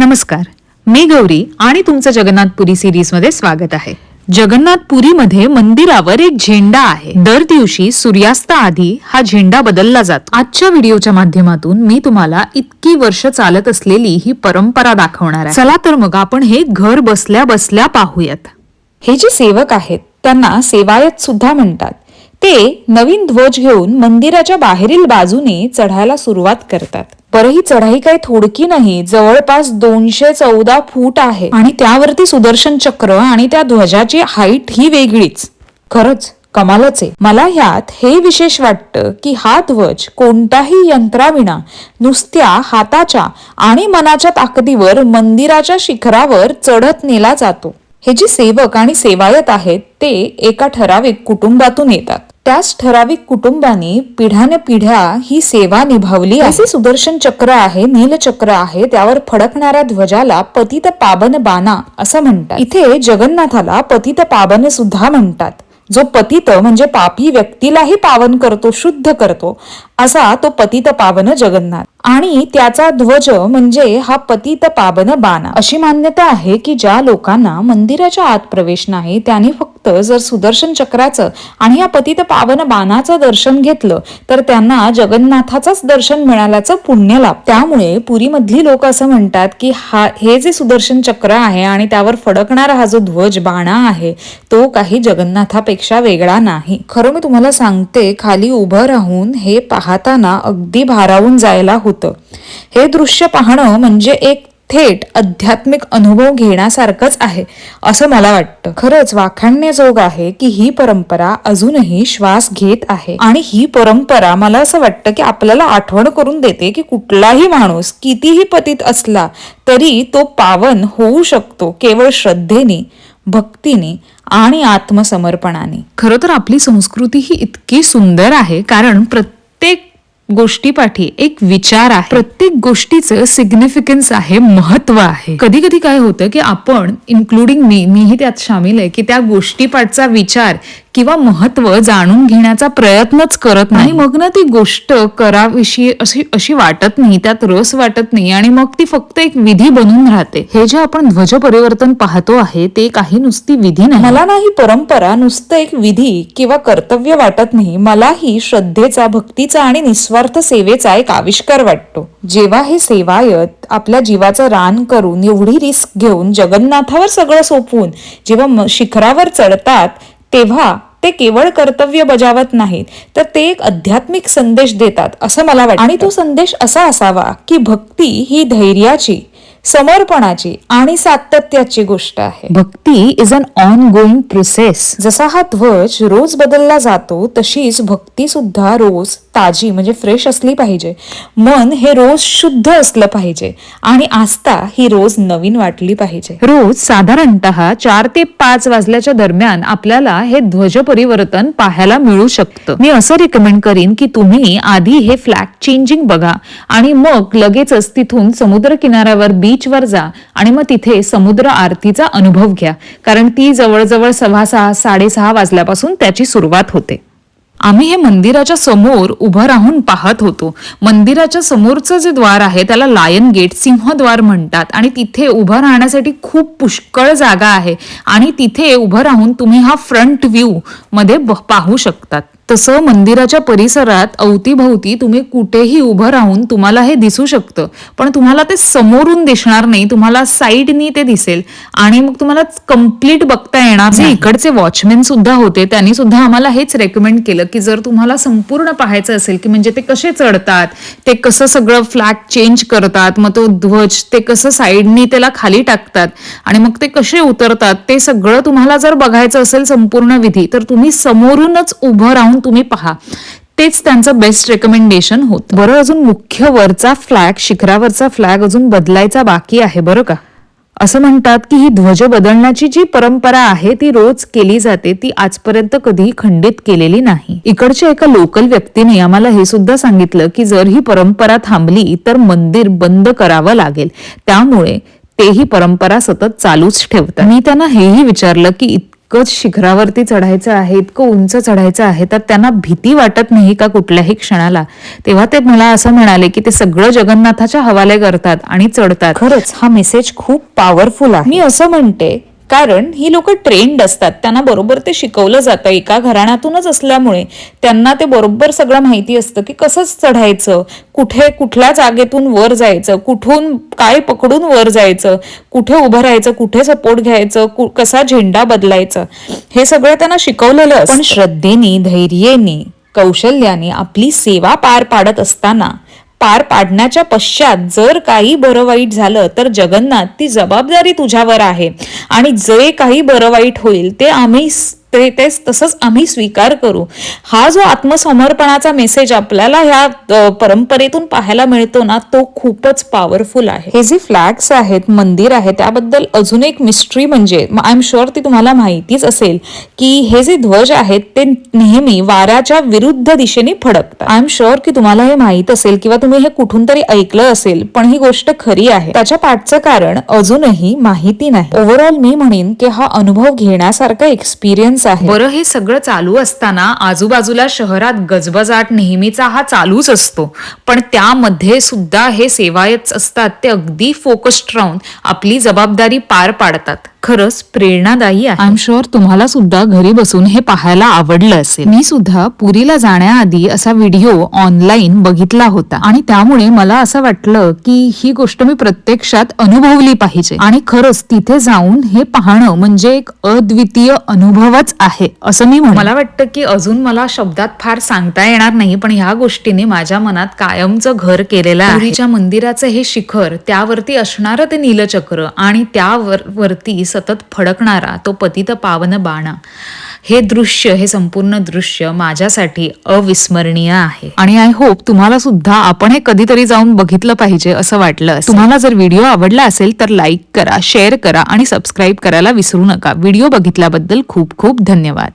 नमस्कार. मी गौरी आणि तुमचं जगन्नाथपुरी सिरीजमध्ये स्वागत आहे. जगन्नाथपुरीमध्ये मंदिरावर एक झेंडा आहे. दर दिवशी सूर्यास्त आधी हा झेंडा बदलला जातो. आजच्या व्हिडिओच्या माध्यमातून मी तुम्हाला इतकी वर्ष चालत असलेली ही परंपरा दाखवणार आहे. चला तर मग आपण हे घर बसल्या बसल्या पाहूयात. हे जे सेवक आहेत त्यांना सेवायत सुद्धा म्हणतात. ते नवीन ध्वज घेऊन मंदिराच्या बाहेरील बाजूने चढायला सुरुवात करतात. बरं ही चढाई काही थोडकी नाही जवळपास दोनशे चौदा फूट आहे. आणि त्यावरती सुदर्शन चक्र आणि त्या ध्वजाची हाईट ही वेगळीच. खरंच कमालच आहे. मला ह्यात हे विशेष वाटतं की हा ध्वज कोणताही यंत्राविना नुसत्या हाताच्या आणि मनाच्या ताकदीवर मंदिराच्या शिखरावर चढत नेला जातो. हे जे सेवक आणि सेवायत आहेत ते एका ठराविक कुटुंबातून येतात. त्याच ठराविक कुटुंबांनी पिढ्याने पिढ्या ही सेवा निभावली असे सुदर्शन चक्र आहे नीलचक्र आहे त्यावर फडकणाऱ्या ध्वजाला पतित पावन बाना असं म्हणतात. इथे जगन्नाथाला पतित पावन सुद्धा म्हणतात. जो पतित म्हणजे पापी व्यक्तीलाही पावन करतो शुद्ध करतो असा तो पतित पावन जगन्नाथ. आणि त्याचा ध्वज म्हणजे हा पतित पावन बाणा. अशी मान्यता आहे की ज्या लोकांना मंदिराच्या आत प्रवेश नाही त्यांनी फक्त जर सुदर्शन चक्राचं आणि या पतित पावन बाणाचं दर्शन घेतलं तर त्यांना जगन्नाथाचंच दर्शन मिळाल्याचं पुण्य लाभ. त्यामुळे पुरीमधली लोक असं म्हणतात की हा हे जे सुदर्शन चक्र आहे आणि त्यावर फडकणारा हा जो ध्वज बाणा आहे तो काही जगन्नाथापेक्षा वेगळा नाही. खरं मी तुम्हाला सांगते खाली उभं राहून हे पाहताना अगदी भारावून जायला होतं. हे दृश्य पाहणं म्हणजे एक थेट आध्यात्मिक अनुभव घेण्यासारखंच आहे असं मला वाटतं. खरंच वाखाणण्याजोग आहे की ही परंपरा अजूनही श्वास घेत आहे. आणि ही परंपरा मला असं वाटतं की आपल्याला आठवण करून देते की कुठलाही माणूस कितीही पतित असला तरी तो पावन होऊ शकतो केवळ श्रद्धेने भक्तीने आणि आत्मसमर्पणाने. खरं तर आपली संस्कृती ही इतकी सुंदर आहे कारण प्रत्येक गोष्टीपाठी एक विचार आहे. प्रत्येक गोष्टीचं सिग्निफिकन्स आहे महत्त्व आहे. कधी कधी काय होतं की आपण इन्क्लुडिंग मी मीही त्यात सामील आहे की त्या गोष्टीपाठचा विचार किंवा महत्त्व जाणून घेण्याचा प्रयत्नच करत नाही. मग ना ती गोष्ट कराविषयी अशी अशी वाटत नाही त्यात रस वाटत नाही आणि मग ती फक्त एक विधी बनून राहते. हे जे आपण ध्वज परिवर्तन पाहतो आहे ते काही नुसती विधी नाही. मला ना ही परंपरा नुसतं एक विधी किंवा कर्तव्य वाटत नाही. मला ही श्रद्धेचा भक्तीचा आणि निस्वार्थ सेवेचा एक आविष्कार वाटतो. जेव्हा हे सेवायत आपल्या जीवाचं रान करून एवढी रिस्क घेऊन जगन्नाथावर सगळं सोपवून जेव्हा शिखरावर चढतात तेव्हा ते केवळ कर्तव्य बजावत नाहीत तर ते एक आध्यात्मिक संदेश देतात असं मला वाटतं. आणि तो संदेश असा असावा की भक्ती ही धैर्याची समर्पणाची आणि सातत्याची गोष्ट आहे. Bhakti is an ongoing process जसा हा ध्वज रोज बदलला जातो तशीच भक्ती सुद्धा रोज ताजी म्हणजे फ्रेश असली पाहिजे. मन हे रोज शुद्ध असलं पाहिजे आणि आस्था ही रोज नवीन वाटली पाहिजे. रोज साधारणतः चार ते पाच वाजल्याच्या दरम्यान आपल्याला हे ध्वज परिवर्तन पाहायला मिळू शकतं. मी असं रिकमेंड करीन की तुम्ही आधी हे फ्लॅग चेंजिंग बघा आणि मग लगेचच तिथून समुद्र किनाऱ्यावर बीचवर जा आणि मग तिथे समुद्र आरतीचा अनुभव घ्या. कारण ती जवळजवळ सव्वा सहा साडेसहा वाजल्यापासून त्याची सुरुवात होते. आम्ही हे मंदिराच्या समोर उभं राहून पाहत होतो. मंदिराच्या समोरचं जे द्वार आहे त्याला लायन गेट सिंहद्वार म्हणतात आणि तिथे उभं राहण्यासाठी खूप पुष्कळ जागा आहे आणि तिथे उभं राहून तुम्ही हा फ्रंट व्ह्यू मध्ये पाहू शकतात. तसं मंदिराच्या परिसरात अवतीभवती तुम्ही कुठेही उभं राहून तुम्हाला हे दिसू शकतं. पण तुम्हाला ते समोरून दिसणार नाही तुम्हाला साईडनी ते दिसेल. आणि मग तुम्हाला कंप्लीट बघता येणार जे इकडचे वॉचमॅन सुद्धा होते त्यांनी सुद्धा आम्हाला हेच रेकमेंड केलं की जर तुम्हाला संपूर्ण पाहायचं असेल की म्हणजे ते कसे चढतात ते कसं सगळं फ्लॅग चेंज करतात मग तो ध्वज ते कसं साईडनी त्याला खाली टाकतात आणि मग ते कसे उतरतात ते सगळं तुम्हाला जर बघायचं असेल संपूर्ण विधी तर तुम्ही समोरूनच उभं राहून तुम्ही पहा. तेच त्यांचं बेस्ट रेकमेंडेशन होतं. बरं अजून मुख्य वरचा फ्लॅग शिखरावरचा फ्लॅग अजून बदलायचा बाकी आहे बरं का? असं म्हणतात की ही ध्वज बदलण्याची जी परंपरा आहे ती रोज केली जाते ती आजपर्यंत कधीही खंडित केलेली नाही. इकडच्या एका लोकल व्यक्तीने आम्हाला हे सुद्धा सांगितलं की जर ही परंपरा थांबली तर मंदिर बंद करावं लागेल. त्यामुळे तेही परंपरा सतत चालूच ठेवतात. मी त्यांना हेही विचारलं की इतकं शिखरावरती चढायचं आहे इतकं उंच चढायचं आहे तर त्यांना भीती वाटत नाही का कुठल्याही क्षणाला? तेव्हा ते मला असं म्हणाले की ते सगळं जगन्नाथाच्या हवाले करतात आणि चढतात. खरंच हा मेसेज खूप पॉवरफुल आहे. मी असं म्हणते कारण ही लोक ट्रेंड असतात त्यांना बरोबर ते शिकवलं जातं एका घराण्यातूनच असल्यामुळे त्यांना ते बरोबर सगळं माहिती असतं की कसं चढायचं कुठे कुठल्या जागेतून वर जायचं कुठून काय पकडून वर जायचं कुठे उभं राहायचं कुठे सपोर्ट घ्यायचं कु- कसा झेंडा बदलायचा हे सगळं त्यांना शिकवलेलं असतं. पण श्रद्धेने धैर्येने कौशल्याने आपली सेवा पार पाडत असताना पार पाडण्याच्या पश्चात जर काही बरं वाईट झालं तर जगन्नाथ ती जबाबदारी तुझ्यावर आहे. आणि जे काही बरं वाईट होईल ते आम्ही ते तेच तसंच आम्ही स्वीकार करू. हा जो आत्मसमर्पणाचा मेसेज आपल्याला ह्या परंपरेतून पाहायला मिळतो ना तो खूपच पॉवरफुल आहे. हे जे फ्लॅग्स आहेत मंदिर आहे त्याबद्दल अजून एक मिस्ट्री म्हणजे आय एम शुअर ती तुम्हाला माहितीच असेल की हे जे ध्वज आहेत ते नेहमी वाऱ्याच्या विरुद्ध दिशेने फडकतात. आय एम शुअर की तुम्हाला हे माहीत असेल किंवा तुम्ही हे कुठून तरी ऐकलं असेल पण ही गोष्ट खरी आहे. त्याच्या पाठचं कारण अजूनही माहिती नाही. ओव्हरऑल मी म्हणेन की हा अनुभव घेण्यासारखा एक्सपिरियन्स आहे. बरं हे सगळं चालू असताना आजूबाजूला शहरात गजबजाट नेहमीचा हा चालूच असतो. पण त्यामध्ये सुद्धा हे सेवायत असतात ते अगदी फोकस्ड राहून आपली जबाबदारी पार पाडतात. खरंच प्रेरणादायी आहे. आय एम शुअर तुम्हाला सुद्धा घरी बसून हे पाहायला आवडलं असेल. मी सुद्धा पुरीला जाण्याआधी असा व्हिडिओ ऑनलाईन बघितला होता. आणि त्यामुळे मला असं वाटलं की ही गोष्ट मी प्रत्यक्षात अनुभवली पाहिजे. आणि खरंच तिथे जाऊन हे पाहणं म्हणजे एक अद्वितीय अनुभवच आहे असं मी मला वाटतं की अजून मला शब्दात फार सांगता येणार नाही पण ह्या गोष्टीने माझ्या मनात कायमचं घर केलेलं आहे. पुरीच्या मंदिराचं हे शिखर त्यावरती असणारं ते नीलचक्र आणि त्यावर वरती सतत फडकणारा तो पतित पावन बाणा. हे दृश्य हे संपूर्ण दृश्य माझ्यासाठी अविस्मरणीय आहे. आणि आय होप तुम्हाला सुद्धा आपण हे कधीतरी जाऊन बघितलं पाहिजे असं वाटलं तुम्हाला जर व्हिडिओ आवडला असेल तर लाईक करा शेअर करा आणि सबस्क्राईब करायला विसरू नका. व्हिडिओ बघितल्याबद्दल खूप खूप धन्यवाद.